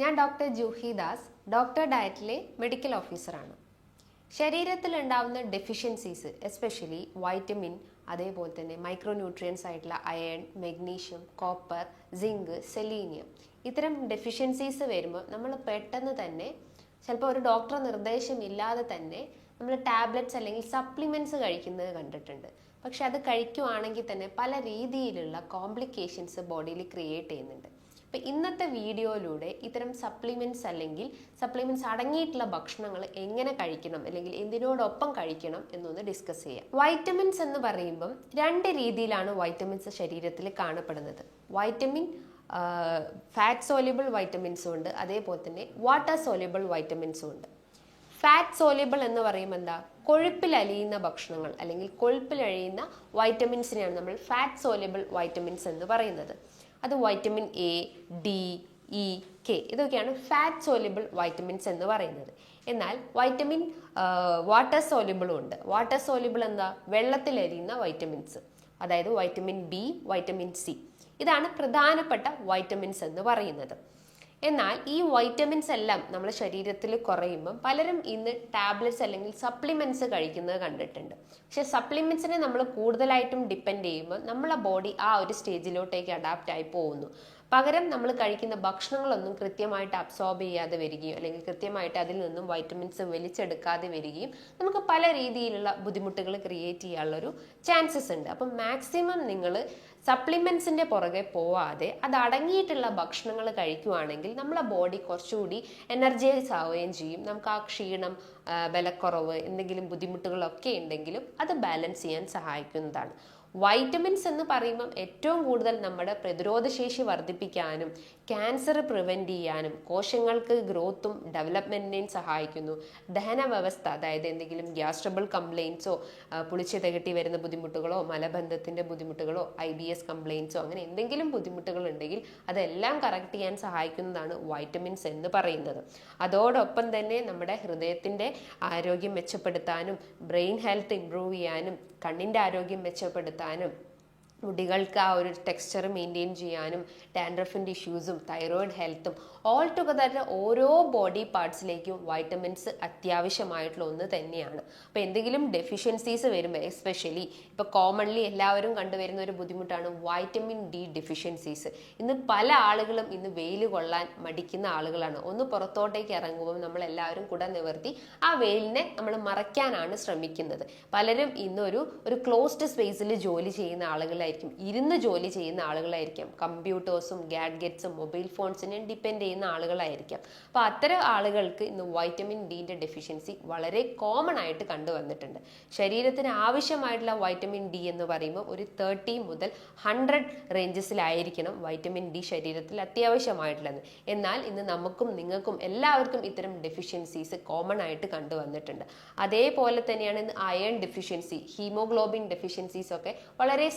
ഞാൻ doctor Juhi Das doctor ഡയറ്റിലെ medical ഓഫീസറാണ്. ശരീരത്തിൽ ഉണ്ടാവുന്ന ഡെഫിഷ്യൻസീസ് എസ്പെഷ്യലി വൈറ്റമിൻ അതേപോലെ തന്നെ മൈക്രോന്യൂട്രിയൻസ് ആയിട്ടുള്ള iron magnesium copper zinc selenium ഇത്തരം ഡെഫിഷ്യൻസീസ് വരുമ്പോൾ നമ്മൾ പെട്ടെന്ന് തന്നെ ചിലപ്പോൾ ഒരു ഡോക്ടർ നിർദ്ദേശമില്ലാതെ തന്നെ നമ്മൾ ടാബ്ലറ്റ്സ് അല്ലെങ്കിൽ സപ്ലിമെന്റ്സ് കഴിക്കുന്നത് കണ്ടിട്ടുണ്ട്. പക്ഷെ അത് കഴിക്കുവാണെങ്കിൽ തന്നെ പല രീതിയിലുള്ള കോംപ്ലിക്കേഷൻസ് ബോഡിയിൽ ക്രിയേറ്റ് ചെയ്യുന്നുണ്ട്. അപ്പം ഇന്നത്തെ വീഡിയോയിലൂടെ ഇത്തരം സപ്ലിമെന്റ്സ് അല്ലെങ്കിൽ സപ്ലിമെന്റ്സ് അടങ്ങിയിട്ടുള്ള ഭക്ഷണങ്ങൾ എങ്ങനെ കഴിക്കണം അല്ലെങ്കിൽ എന്തിനോടൊപ്പം കഴിക്കണം എന്നൊന്ന് ഡിസ്കസ് ചെയ്യാം. വൈറ്റമിൻസ് എന്ന് പറയുമ്പം രണ്ട് രീതിയിലാണ് വൈറ്റമിൻസ് ശരീരത്തിൽ കാണപ്പെടുന്നത്. വൈറ്റമിൻ ഫാറ്റ് സോലിബിൾ വൈറ്റമിൻസും ഉണ്ട്. അതേപോലെ തന്നെ വാട്ടർ സോലിബിൾ വൈറ്റമിൻസും ഉണ്ട്. ഫാറ്റ് സോലിബിൾ എന്ന് പറയുമ്പോൾ എന്താ? കൊഴുപ്പിൽ അലിയുന്ന ഭക്ഷണങ്ങൾ അല്ലെങ്കിൽ കൊഴുപ്പിൽ അഴിയുന്ന വൈറ്റമിൻസിനെയാണ് നമ്മൾ ഫാറ്റ് സോലിബിൾ വൈറ്റമിൻസ് എന്ന് പറയുന്നത്. അത് vitamin A D E K ഇതൊക്കെയാണ് ഫാറ്റ് സോലിബിൾ വൈറ്റമിൻസ് എന്ന് പറയുന്നത്. എന്നാൽ വൈറ്റമിൻ വാട്ടർ സോലിബിളും ഉണ്ട്. വാട്ടർ സോലിബിൾ എന്താ? വെള്ളത്തിലരിയുന്ന വൈറ്റമിൻസ് അതായത് വൈറ്റമിൻ ബി വൈറ്റമിൻ സി ഇതാണ് പ്രധാനപ്പെട്ട വൈറ്റമിൻസ് എന്ന് പറയുന്നത്. എന്നാൽ ഈ വൈറ്റമിൻസ് എല്ലാം നമ്മുടെ ശരീരത്തിൽ കുറയുമ്പം പലരും ഇന്ന് ടാബ്ലറ്റ്സ് അല്ലെങ്കിൽ സപ്ലിമെന്റ്സ് കഴിക്കുന്നത് കണ്ടിട്ടുണ്ട്. പക്ഷെ സപ്ലിമെന്റ്സിനെ നമ്മൾ കൂടുതലായിട്ടും ഡിപ്പെൻഡ് ചെയ്യുമ്പോൾ നമ്മളെ ബോഡി ആ ഒരു സ്റ്റേജിലോട്ടേക്ക് അഡാപ്റ്റ് ആയി പോകുന്നു. പകരം നമ്മൾ കഴിക്കുന്ന ഭക്ഷണങ്ങളൊന്നും കൃത്യമായിട്ട് അബ്സോർബ് ചെയ്യാതെ വരികയും അല്ലെങ്കിൽ കൃത്യമായിട്ട് അതിൽ നിന്നും വൈറ്റമിൻസ് വലിച്ചെടുക്കാതെ വരികയും നമുക്ക് പല രീതിയിലുള്ള ബുദ്ധിമുട്ടുകൾ ക്രിയേറ്റ് ചെയ്യാനുള്ളൊരു ചാൻസസ് ഉണ്ട്. അപ്പം മാക്സിമം നിങ്ങൾ സപ്ലിമെൻസിന്റെ പുറകെ പോവാതെ അത് അടങ്ങിയിട്ടുള്ള ഭക്ഷണങ്ങൾ കഴിക്കുവാണെങ്കിൽ നമ്മളെ ബോഡി കുറച്ചുകൂടി എനർജൈസ് ആവുകയും ചെയ്യും. നമുക്ക് ആ ക്ഷീണം വിലക്കുറവ് എന്തെങ്കിലും ബുദ്ധിമുട്ടുകളൊക്കെ ഉണ്ടെങ്കിലും അത് ബാലൻസ് ചെയ്യാൻ സഹായിക്കുന്നതാണ്. വൈറ്റമിൻസ് എന്ന് പറയുമ്പം ഏറ്റവും കൂടുതൽ നമ്മുടെ പ്രതിരോധശേഷി വർദ്ധിപ്പിക്കാനും ക്യാൻസർ പ്രിവെന്റ് ചെയ്യാനും കോശങ്ങൾക്ക് ഗ്രോത്തും ഡെവലപ്മെന്റിനെയും സഹായിക്കുന്നു. ദഹന വ്യവസ്ഥ അതായത് എന്തെങ്കിലും ഗ്യാസ്ട്രബിൾ കംപ്ലയിൻസോ പുളിച്ചു തികട്ടി വരുന്ന ബുദ്ധിമുട്ടുകളോ മലബന്ധത്തിന്റെ ബുദ്ധിമുട്ടുകളോ ഐ ബി എസ് കംപ്ലയിൻസോ അങ്ങനെ എന്തെങ്കിലും ബുദ്ധിമുട്ടുകൾ ഉണ്ടെങ്കിൽ അതെല്ലാം കറക്റ്റ് ചെയ്യാൻ സഹായിക്കുന്നതാണ് വൈറ്റമിൻസ് എന്ന് പറയുന്നത്. അതോടൊപ്പം തന്നെ നമ്മുടെ ഹൃദയത്തിന്റെ ആരോഗ്യം മെച്ചപ്പെടുത്താനും ബ്രെയിൻ ഹെൽത്ത് ഇമ്പ്രൂവ് ചെയ്യാനും കണ്ണിന്റെ ആരോഗ്യം മെച്ചപ്പെടുത്താനും നടത്താനും മുടികൾക്ക് ആ ഒരു ടെക്സ്ചർ മെയിന്റെയിൻ ചെയ്യാനും ഡാൻഡ്രഫിന്റെ ഇഷ്യൂസും തൈറോയിഡ് ഹെൽത്തും ഓൾ ടുഗദർ ഓരോ ബോഡി പാർട്സിലേക്കും വൈറ്റമിൻസ് അത്യാവശ്യമായിട്ടുള്ള ഒന്ന് തന്നെയാണ്. അപ്പോൾ എന്തെങ്കിലും ഡെഫിഷ്യൻസീസ് വരുമ്പോൾ എസ്പെഷ്യലി ഇപ്പോൾ കോമൺലി എല്ലാവരും കണ്ടുവരുന്ന ഒരു ബുദ്ധിമുട്ടാണ് വൈറ്റമിൻ ഡി ഡെഫിഷ്യൻസീസ് ഇന്ന് പല ആളുകളും ഇന്ന് വെയിൽ കൊള്ളാൻ മടിക്കുന്ന ആളുകളാണ്. ഒന്ന് പുറത്തോട്ടേക്ക് ഇറങ്ങുമ്പോൾ നമ്മൾ എല്ലാവരും കൂടെ നിവർത്തി ആ വെയിലിനെ നമ്മൾ മറയ്ക്കാനാണ് ശ്രമിക്കുന്നത്. പലരും ഇന്നൊരു ഒരു ക്ലോസ്ഡ് സ്പേസിൽ ജോലി ചെയ്യുന്ന ആളുകളായിരിക്കും ഇരുന്ന് ജോലി ചെയ്യുന്ന ആളുകളായിരിക്കാം. കമ്പ്യൂട്ടേഴ്സും ഗാഡ്ഗറ്റ്സും മൊബൈൽ ഫോൺസിനെയും ഡിപ്പെൻഡ് ചെയ്യുന്ന ആളുകളായിരിക്കാം. അപ്പോൾ അത്തരം ആളുകൾക്ക് ഇന്ന് വൈറ്റമിൻ ഡിന്റെ ഡെഫിഷ്യൻസി വളരെ കോമൺ ആയിട്ട് കണ്ടുവന്നിട്ടുണ്ട്. ശരീരത്തിന് ആവശ്യമായിട്ടുള്ള വൈറ്റമിൻ ഡി എന്ന് പറയുമ്പോൾ ഒരു തേർട്ടി മുതൽ ഹൺഡ്രഡ് റേഞ്ചസിലായിരിക്കണം വൈറ്റമിൻ ഡി ശരീരത്തിൽ അത്യാവശ്യമായിട്ടുള്ളത്. എന്നാൽ ഇന്ന് നമുക്കും നിങ്ങൾക്കും എല്ലാവർക്കും ഇത്തരം ഡെഫിഷ്യൻസീസ് കോമൺ ആയിട്ട് കണ്ടുവന്നിട്ടുണ്ട്. അതേപോലെ തന്നെയാണ് ഇന്ന് അയൺ ഡെഫിഷ്യൻസി ഹീമോഗ്ലോബിൻ ഡെഫിഷ്യൻസീസ് ഒക്കെ വളരെ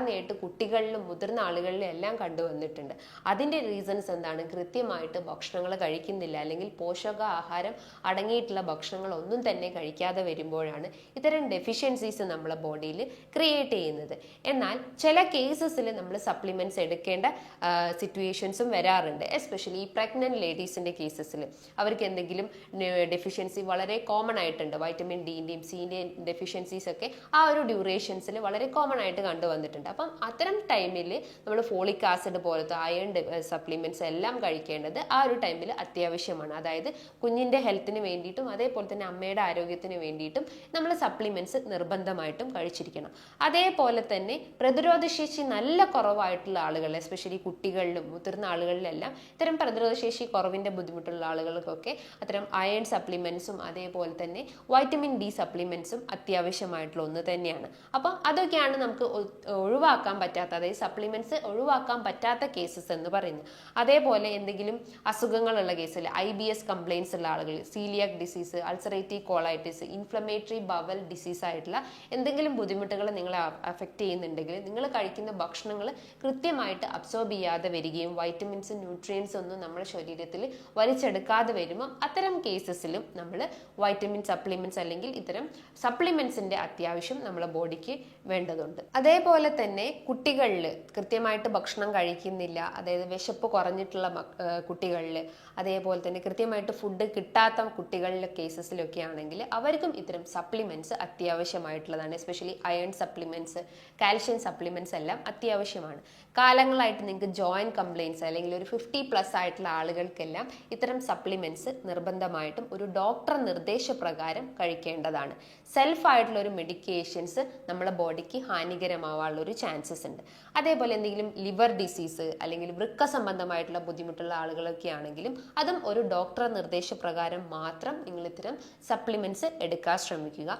സാധാരണയായിട്ട് കുട്ടികളിലും മുതിർന്ന ആളുകളിലും എല്ലാം കണ്ടുവന്നിട്ടുണ്ട്. അതിന്റെ റീസൺസ് എന്താണ്? കൃത്യമായിട്ട് ഭക്ഷണങ്ങൾ കഴിക്കുന്നില്ല. അല്ലെങ്കിൽ പോഷക ആഹാരം അടങ്ങിയിട്ടുള്ള ഭക്ഷണങ്ങൾ ഒന്നും തന്നെ കഴിക്കാതെ വരുമ്പോഴാണ് ഇത്തരം ഡെഫിഷ്യൻസീസ് നമ്മളെ ബോഡിയിൽ ക്രിയേറ്റ് ചെയ്യുന്നത്. എന്നാൽ ചില കേസസിൽ നമ്മൾ സപ്ലിമെന്റ്സ് എടുക്കേണ്ട സിറ്റുവേഷൻസും വരാറുണ്ട്. എസ്പെഷ്യലി ഈ പ്രഗ്നന്റ് ലേഡീസിന്റെ കേസസിൽ അവർക്ക് എന്തെങ്കിലും ഡെഫിഷ്യൻസി വളരെ കോമൺ ആയിട്ടുണ്ട്. വൈറ്റമിൻ ഡിന്റെയും സീന്റെയും ഡെഫിഷ്യൻസീസ് ഒക്കെ ആ ഒരു ഡ്യൂറേഷൻസിൽ വളരെ കോമൺ ആയിട്ട് കണ്ടുവന്നിട്ടുണ്ട്. അപ്പം അത്തരം ടൈമിൽ നമ്മൾ ഫോളിക് ആസിഡ് പോലത്തെ അയൺ സപ്ലിമെന്റ്സ് എല്ലാം കഴിക്കേണ്ടത് ആ ഒരു ടൈമിൽ അത്യാവശ്യമാണ്. അതായത് കുഞ്ഞിന്റെ ഹെൽത്തിന് വേണ്ടിയിട്ടും അതേപോലെ തന്നെ അമ്മയുടെ ആരോഗ്യത്തിന് വേണ്ടിയിട്ടും നമ്മൾ സപ്ലിമെന്റ്സ് നിർബന്ധമായിട്ടും കഴിച്ചിരിക്കണം. അതേപോലെ തന്നെ പ്രതിരോധശേഷി നല്ല കുറവായിട്ടുള്ള ആളുകൾ എസ്പെഷ്യലി കുട്ടികളിലും മുതിർന്ന ആളുകളിലെല്ലാം ഇത്തരം പ്രതിരോധശേഷി കുറവിന്റെ ബുദ്ധിമുട്ടുള്ള ആളുകൾക്കൊക്കെ അത്തരം അയൺ സപ്ലിമെന്റ്സും അതേപോലെ തന്നെ വൈറ്റമിൻ ഡി സപ്ലിമെന്റ്സും അത്യാവശ്യമായിട്ടുള്ള ഒന്ന് തന്നെയാണ്. അപ്പം അതൊക്കെയാണ് നമുക്ക് ഒഴിവാക്കാൻ പറ്റാത്ത അതായത് സപ്ലിമെന്റ്സ് ഒഴിവാക്കാൻ പറ്റാത്ത കേസസ് എന്ന് പറയുന്നു. അതേപോലെ എന്തെങ്കിലും അസുഖങ്ങളുള്ള കേസിൽ ഐ ബി എസ് കംപ്ലയിൻസ് ഉള്ള ആളുകൾ celiac disease ulcerative colitis inflammatory bowel disease ആയിട്ടുള്ള എന്തെങ്കിലും ബുദ്ധിമുട്ടുകൾ നിങ്ങളെ അഫക്റ്റ് ചെയ്യുന്നുണ്ടെങ്കിൽ നിങ്ങൾ കഴിക്കുന്ന ഭക്ഷണങ്ങൾ കൃത്യമായിട്ട് അബ്സോർബ് ചെയ്യാതെ വരികയും വൈറ്റമിൻസ് ന്യൂട്രിയൻസ് ഒന്നും നമ്മുടെ ശരീരത്തിൽ വലിച്ചെടുക്കാതെ വരുമ്പോൾ അത്തരം കേസസിലും നമ്മൾ വൈറ്റമിൻ സപ്ലിമെന്റ്സ് അല്ലെങ്കിൽ ഇത്തരം സപ്ലിമെന്റ്സിന്റെ അത്യാവശ്യം നമ്മുടെ ബോഡിക്ക് വേണ്ടതുണ്ട്. അതേപോലെ തന്നെ കുട്ടികളിൽ കൃത്യമായിട്ട് ഭക്ഷണം കഴിക്കുന്നില്ല. അതായത് വിശപ്പ് കുറഞ്ഞിട്ടുള്ള കുട്ടികളിൽ അതേപോലെ തന്നെ കൃത്യമായിട്ട് ഫുഡ് കിട്ടാത്ത കുട്ടികളിലെ കേസസിലൊക്കെ ആണെങ്കിൽ അവർക്കും ഇത്തരം supplements അത്യാവശ്യമായിട്ടുള്ളതാണ്. Especially iron supplements calcium supplements എല്ലാം അത്യാവശ്യമാണ്. കാലങ്ങളായിട്ട് നിങ്ങൾക്ക് ജോയിന്റ് കംപ്ലയിൻസ് അല്ലെങ്കിൽ ഒരു ഫിഫ്റ്റി പ്ലസ് ആയിട്ടുള്ള ആളുകൾക്കെല്ലാം ഇത്തരം സപ്ലിമെന്റ്സ് നിർബന്ധമായിട്ടും ഒരു ഡോക്ടർ നിർദ്ദേശപ്രകാരം കഴിക്കേണ്ടതാണ്. സെൽഫായിട്ടുള്ള ഒരു മെഡിക്കേഷൻസ് നമ്മുടെ ബോഡിക്ക് ഹാനികരമാവാനുള്ള ചാൻസസ് ഉണ്ട്. അതേപോലെ എന്തെങ്കിലും ലിവർ ഡിസീസ് അല്ലെങ്കിൽ വൃക്ക സംബന്ധമായിട്ടുള്ള ബുദ്ധിമുട്ടുള്ള ആളുകളൊക്കെ ആണെങ്കിലും അതും ഒരു ഡോക്ടർ നിർദ്ദേശപ്രകാരം മാത്രം നിങ്ങൾ ഇത്തരം സപ്ലിമെന്റ്സ് എടുക്കാൻ ശ്രമിക്കുക.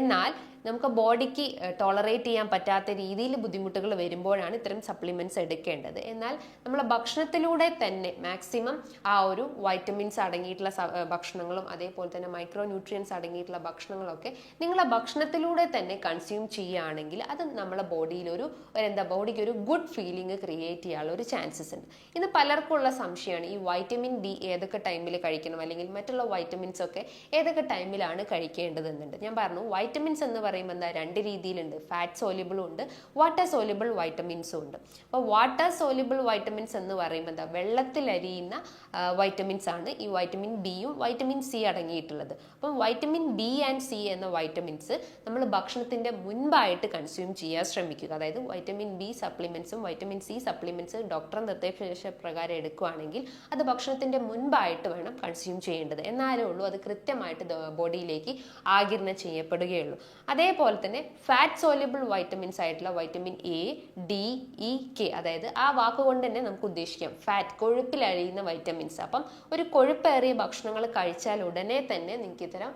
എന്നാൽ നമുക്ക് ബോഡിക്ക് ടോളറേറ്റ് ചെയ്യാൻ പറ്റാത്ത രീതിയിൽ ബുദ്ധിമുട്ടുകൾ വരുമ്പോഴാണ് ഇത്തരം സപ്ലിമെന്റ്സ് എടുക്കേണ്ടത്. എന്നാൽ നമ്മളെ ഭക്ഷണത്തിലൂടെ തന്നെ മാക്സിമം ആ ഒരു വൈറ്റമിൻസ് അടങ്ങിയിട്ടുള്ള ഭക്ഷണങ്ങളും അതേപോലെ തന്നെ മൈക്രോ ന്യൂട്രിയൻസ് അടങ്ങിയിട്ടുള്ള ഭക്ഷണങ്ങളൊക്കെ നിങ്ങളെ ഭക്ഷണത്തിലൂടെ തന്നെ കൺസ്യൂം ചെയ്യുകയാണെങ്കിൽ അത് നമ്മളെ ബോഡിയിൽ ഒരു എന്താ ബോഡിക്ക് ഒരു ഗുഡ് ഫീലിംഗ് ക്രിയേറ്റ് ചെയ്യാനുള്ള ഒരു ചാൻസസ് ഉണ്ട്. ഇന്ന് പലർക്കും ഉള്ള സംശയമാണ് ഈ വൈറ്റമിൻ ഡി ഏതൊക്കെ ടൈമിൽ കഴിക്കണം? അല്ലെങ്കിൽ മറ്റുള്ള വൈറ്റമിൻസ് ഒക്കെ ഏതൊക്കെ ടൈമിലാണ് കഴിക്കേണ്ടതെന്നുണ്ട്. ഞാൻ പറഞ്ഞു വൈറ്റമിൻസ് എന്ന് പറയുമ്പോൾ എന്താ രണ്ട് രീതിയിലുണ്ട്. ഫാറ്റ് സോലിബിളും ഉണ്ട്. വാട്ടർ സോലിബിൾ വൈറ്റമിൻസും ഉണ്ട്. അപ്പോൾ വാട്ടർ സോലിബിൾ വൈറ്റമിൻസ് എന്ന് പറയുമ്പോൾ എന്താ വെള്ളത്തിൽ അരിയുന്ന വൈറ്റമിൻസ് ആണ് ഈ വൈറ്റമിൻ ബിയും വൈറ്റമിൻ സി അടങ്ങിയിട്ടുള്ളത്. അപ്പം വൈറ്റമിൻ ബി ആൻഡ് സി എന്ന വൈറ്റമിൻസ് നമ്മൾ ഭക്ഷണത്തിന്റെ മുൻപായിട്ട് കൺസ്യൂം ചെയ്യാൻ ശ്രമിക്കുക. അതായത് വൈറ്റമിൻ ബി സപ്ലിമെൻസും വൈറ്റമിൻ സി സപ്ലിമെൻസ് ഡോക്ടർ നിർദ്ദേശ പ്രകാരം എടുക്കുകയാണെങ്കിൽ അത് ഭക്ഷണത്തിന്റെ മുൻപായിട്ട് വേണം കൺസ്യൂം ചെയ്യേണ്ടത്. എന്നാലേ ഉള്ളൂ അത് കൃത്യമായിട്ട് ബോഡിയിലേക്ക് ആകിരണം ചെയ്യപ്പെടുകയുള്ളൂ അതേപോലെ തന്നെ ഫാറ്റ് സോലിബിൾ വൈറ്റമിൻസ് ആയിട്ടുള്ള vitamin A D E K അതായത് ആ വാക്കുകൊണ്ട് തന്നെ നമുക്ക് ഉദ്ദേശിക്കാം. ഫാറ്റ് കൊഴുപ്പിൽ അഴിയുന്ന വൈറ്റമിൻസ് അപ്പം ഒരു കൊഴുപ്പേറിയ ഭക്ഷണങ്ങൾ കഴിച്ചാൽ ഉടനെ തന്നെ നിങ്ങൾക്ക് ഇത്തരം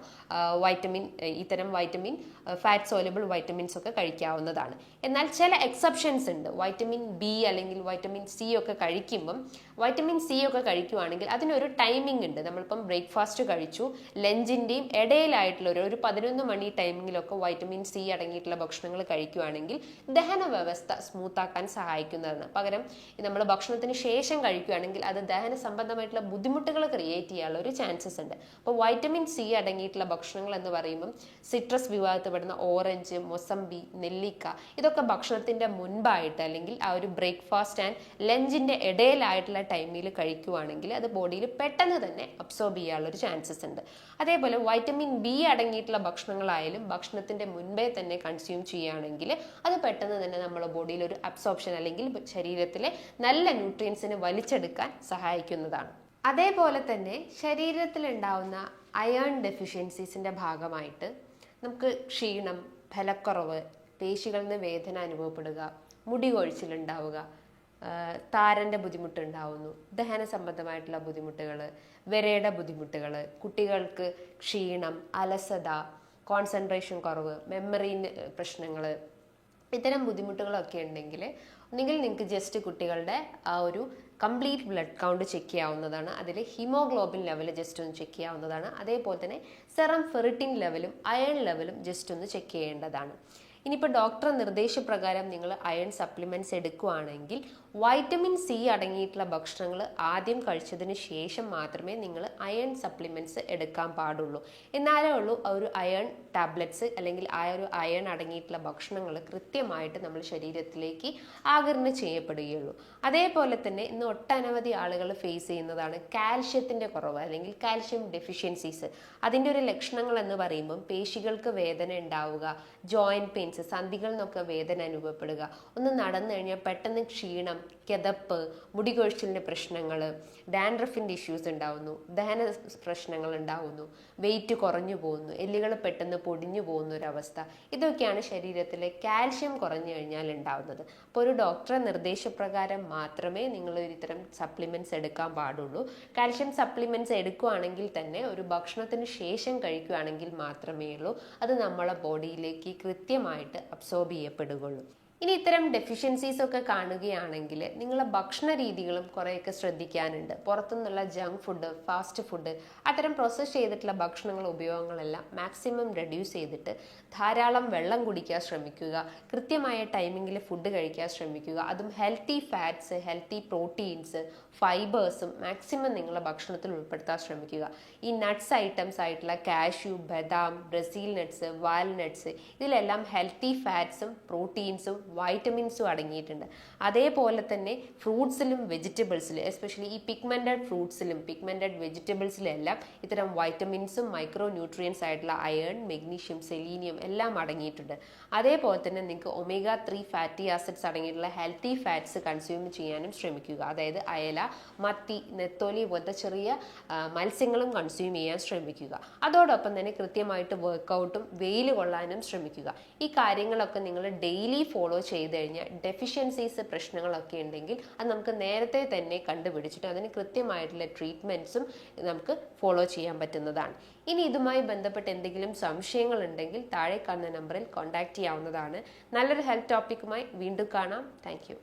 വൈറ്റമിൻ ഇത്തരം വൈറ്റമിൻ ഫാറ്റ് സോലിബിൾ വൈറ്റമിൻസ് ഒക്കെ കഴിക്കാവുന്നതാണ്. എന്നാൽ ചില എക്സെപ്ഷൻസ് ഉണ്ട്. വൈറ്റമിൻ ബി അല്ലെങ്കിൽ വൈറ്റമിൻ സി ഒക്കെ കഴിക്കുമ്പം വൈറ്റമിൻ സി ഒക്കെ കഴിക്കുവാണെങ്കിൽ അതിനൊരു ടൈമിംഗ് ഉണ്ട്. നമ്മളിപ്പം ബ്രേക്ക്ഫാസ്റ്റ് കഴിച്ചു ലഞ്ചിന്റെയും ഇടയിലായിട്ടുള്ള ഒരു പതിനൊന്ന് മണി ടൈമിങ്ങിലൊക്കെ വൈറ്റമിൻ സി അടങ്ങിയിട്ടുള്ള ഭക്ഷണങ്ങൾ കഴിക്കുകയാണെങ്കിൽ ദഹന വ്യവസ്ഥ സ്മൂത്താക്കാൻ സഹായിക്കുന്നതാണ്. പകരം നമ്മൾ ഭക്ഷണത്തിന് ശേഷം കഴിക്കുകയാണെങ്കിൽ അത് ദഹന സംബന്ധമായിട്ടുള്ള ബുദ്ധിമുട്ടുകൾ ക്രിയേറ്റ് ചെയ്യാനുള്ള ഒരു ചാൻസസ് ഉണ്ട്. അപ്പോൾ വൈറ്റമിൻ സി അടങ്ങിയിട്ടുള്ള ഭക്ഷണങ്ങൾ എന്ന് പറയുമ്പം സിട്രസ് വിഭാഗത്തിൽപ്പെടുന്ന ഓറഞ്ച് മൊസംബി നെല്ലിക്ക ഇതൊക്കെ ഭക്ഷണത്തിന്റെ മുൻപായിട്ട് അല്ലെങ്കിൽ ആ ഒരു ബ്രേക്ക്ഫാസ്റ്റ് ആൻഡ് ലഞ്ചിന്റെ ഇടയിലായിട്ടുള്ള ടൈമിൽ കഴിക്കുവാണെങ്കിൽ അത് ബോഡിയിൽ പെട്ടെന്ന് തന്നെ അബ്സോർബ് ചെയ്യാനുള്ള ഒരു ചാൻസസ് ഉണ്ട്. അതേപോലെ വൈറ്റമിൻ ബി അടങ്ങിയിട്ടുള്ള ഭക്ഷണങ്ങളായാലും ഭക്ഷണത്തിന്റെ മുൻപേ തന്നെ കൺസ്യൂം ചെയ്യുകയാണെങ്കിൽ അത് പെട്ടെന്ന് തന്നെ നമ്മുടെ ബോഡിയിൽ ഒരു അബ്സോർപ്ഷൻ അല്ലെങ്കിൽ ശരീരത്തിലെ നല്ല ന്യൂട്രിയൻസിനെ വലിച്ചെടുക്കാൻ സഹായിക്കുന്നതാണ്. അതേപോലെ തന്നെ ശരീരത്തിലുണ്ടാവുന്ന അയേൺ ഡെഫിഷ്യൻസീസിന്റെ ഭാഗമായിട്ട് നമുക്ക് ക്ഷീണം ഫലക്കുറവ് പേശികളിൽ നിന്ന് വേദന അനുഭവപ്പെടുക മുടി കൊഴിച്ചിലുണ്ടാവുക താരന്റെ ബുദ്ധിമുട്ടുണ്ടാവുന്നു ദഹന സംബന്ധമായിട്ടുള്ള ബുദ്ധിമുട്ടുകൾ വിരയുടെ ബുദ്ധിമുട്ടുകൾ കുട്ടികൾക്ക് ക്ഷീണം അലസത കോൺസെൻട്രേഷൻ കുറവ് മെമ്മറി പ്രശ്നങ്ങൾ ഇത്തരം ബുദ്ധിമുട്ടുകളൊക്കെ ഉണ്ടെങ്കിൽ ഒന്നുകിൽ നിങ്ങൾക്ക് ജസ്റ്റ് കുട്ടികളുടെ ആ ഒരു കംപ്ലീറ്റ് ബ്ലഡ് കൗണ്ട് ചെക്ക് ചെയ്യാവുന്നതാണ്. അതിൽ ഹിമോഗ്ലോബിൻ ലെവൽ ജസ്റ്റ് ഒന്ന് ചെക്ക് ചെയ്യാവുന്നതാണ്. അതേപോലെ തന്നെ സെറം ഫെറിറ്റിൻ ലെവലും അയൺ ലെവലും ജസ്റ്റ് ഒന്ന് ചെക്ക് ചെയ്യേണ്ടതാണ്. ഇനിയിപ്പോൾ ഡോക്ടർ നിർദ്ദേശപ്രകാരം നിങ്ങൾ അയൺ സപ്ലിമെന്റ്സ് എടുക്കുകയാണെങ്കിൽ വൈറ്റമിൻ സി അടങ്ങിയിട്ടുള്ള ഭക്ഷണങ്ങൾ ആദ്യം കഴിച്ചതിന് ശേഷം മാത്രമേ നിങ്ങൾ അയൺ സപ്ലിമെന്റ്സ് എടുക്കാൻ പാടുള്ളൂ. എന്നാലേ ഉള്ളൂ ആ ഒരു അയൺ ടാബ്ലറ്റ്സ് അല്ലെങ്കിൽ ആ ഒരു അയൺ അടങ്ങിയിട്ടുള്ള ഭക്ഷണങ്ങൾ കൃത്യമായിട്ട് നമ്മൾ ശരീരത്തിലേക്ക് ആകിരണം ചെയ്യപ്പെടുകയുള്ളൂ. അതേപോലെ തന്നെ ഇന്ന് ഒട്ടനവധി ആളുകൾ ഫേസ് ചെയ്യുന്നതാണ് കാൽഷ്യത്തിന്റെ കുറവ് അല്ലെങ്കിൽ കാൽഷ്യം ഡെഫിഷ്യൻസീസ് അതിന്റെ ഒരു ലക്ഷണങ്ങൾ എന്ന് പറയുമ്പം പേശികൾക്ക് വേദന ഉണ്ടാവുക ജോയിന്റ് പെയിൻസ് സന്ധികളിൽ നിന്നൊക്കെ വേദന അനുഭവപ്പെടുക. ഒന്ന് നടന്നു കഴിഞ്ഞാൽ പെട്ടെന്ന് ക്ഷീണം കിതപ്പ് മുടി കൊഴിച്ചിലിന്റെ പ്രശ്നങ്ങൾ ഡാൻഡ്രഫിന്റെ ഇഷ്യൂസ് ഉണ്ടാവുന്നു ദഹന പ്രശ്നങ്ങൾ ഉണ്ടാവുന്നു വെയിറ്റ് കുറഞ്ഞു പോകുന്നു എല്ലുകൾ പെട്ടെന്ന് പൊടിഞ്ഞു പോകുന്ന ഒരവസ്ഥ ഇതൊക്കെയാണ് ശരീരത്തിലെ കാൽഷ്യം കുറഞ്ഞു കഴിഞ്ഞാൽ ഉണ്ടാവുന്നത്. അപ്പോൾ ഒരു ഡോക്ടറെ നിർദ്ദേശപ്രകാരം മാത്രമേ നിങ്ങൾ ഇത്തരം സപ്ലിമെന്റ്സ് എടുക്കാൻ പാടുള്ളൂ. കാൽഷ്യം സപ്ലിമെന്റ്സ് എടുക്കുകയാണെങ്കിൽ തന്നെ ഒരു ഭക്ഷണത്തിന് ശേഷം കഴിക്കുകയാണെങ്കിൽ മാത്രമേ ഉള്ളൂ. അത് നമ്മളെ ബോഡിയിലേക്ക് കൃത്യമായിട്ട് അബ്സോർബ് ചെയ്യപ്പെടുകയുള്ളൂ. ഇനി ഇത്തരം ഡെഫിഷ്യൻസീസ് ഒക്കെ കാണുകയാണെങ്കിൽ നിങ്ങളുടെ ഭക്ഷണ രീതികളും കുറേയൊക്കെ ശ്രദ്ധിക്കാനുണ്ട്. പുറത്തുനിന്നുള്ള ജങ്ക് ഫുഡ് ഫാസ്റ്റ് ഫുഡ് അത്തരം പ്രോസസ്സ് ചെയ്തിട്ടുള്ള ഭക്ഷണങ്ങൾ ഉപയോഗങ്ങളെല്ലാം മാക്സിമം റെഡ്യൂസ് ചെയ്തിട്ട് ധാരാളം വെള്ളം കുടിക്കാൻ ശ്രമിക്കുക കൃത്യമായ ടൈമിങ്ങിൽ ഫുഡ് കഴിക്കാൻ ശ്രമിക്കുക. അതും ഹെൽത്തി ഫാറ്റ്സ് ഹെൽത്തി പ്രോട്ടീൻസ് ഫൈബേഴ്സും മാക്സിമം നിങ്ങളുടെ ഭക്ഷണത്തിൽ ഉൾപ്പെടുത്താൻ ശ്രമിക്കുക. ഈ നട്ട്സ് ഐറ്റംസ് ആയിട്ടുള്ള കാഷ്യു ബദാം ബ്രസീൽ നട്ട്സ് വാൽനട്ട്സ് ഇതിലെല്ലാം ഹെൽത്തി ഫാറ്റ്സും പ്രോട്ടീൻസും വൈറ്റമിൻസും അടങ്ങിയിട്ടുണ്ട്. അതേപോലെ തന്നെ ഫ്രൂട്ട്സിലും വെജിറ്റബിൾസിലും എസ്പെഷ്യലി ഈ പിഗ്മെന്റഡ് ഫ്രൂട്ട്സിലും പിഗ്മെന്റഡ് വെജിറ്റബിൾസിലും എല്ലാം ഇത്തരം വൈറ്റമിൻസും മൈക്രോ ന്യൂട്രിയൻസ് ആയിട്ടുള്ള അയൺ മെഗ്നീഷ്യം സെലീനിയം എല്ലാം അടങ്ങിയിട്ടുണ്ട്. അതേപോലെ തന്നെ നിങ്ങൾക്ക് ഒമേഗ ത്രീ ഫാറ്റി ആസിഡ്സ് അടങ്ങിയിട്ടുള്ള ഹെൽത്തി ഫാറ്റ്സ് കൺസ്യൂം ചെയ്യാനും ശ്രമിക്കുക. അതായത് അയല മത്തി നെത്തോലി പോലത്തെ ചെറിയ മത്സ്യങ്ങളും കൺസ്യൂം ചെയ്യാൻ ശ്രമിക്കുക. അതോടൊപ്പം തന്നെ കൃത്യമായിട്ട് വർക്കൗട്ടും വെയിൽ കൊള്ളാനും ശ്രമിക്കുക. ഈ കാര്യങ്ങളൊക്കെ നിങ്ങൾ ഡെയിലി ഫോളോ ചെയ്ത് കഴിഞ്ഞാൽ ഡെഫിഷ്യൻസീസ് പ്രശ്നങ്ങളൊക്കെ ഉണ്ടെങ്കിൽ അത് നമുക്ക് നേരത്തെ തന്നെ കണ്ടുപിടിച്ചിട്ട് അതിന് കൃത്യമായിട്ടുള്ള ട്രീറ്റ്മെന്റ്സും നമുക്ക് ഫോളോ ചെയ്യാൻ പറ്റുന്നതാണ്. ഇനി ഇതുമായി ബന്ധപ്പെട്ട് എന്തെങ്കിലും സംശയങ്ങൾ ഉണ്ടെങ്കിൽ താഴെ കാണുന്ന നമ്പറിൽ കോൺടാക്റ്റ് ചെയ്യാവുന്നതാണ്. നല്ലൊരു ഹെൽത്ത് ടോപ്പിക്കുമായി വീണ്ടും കാണാം. താങ്ക്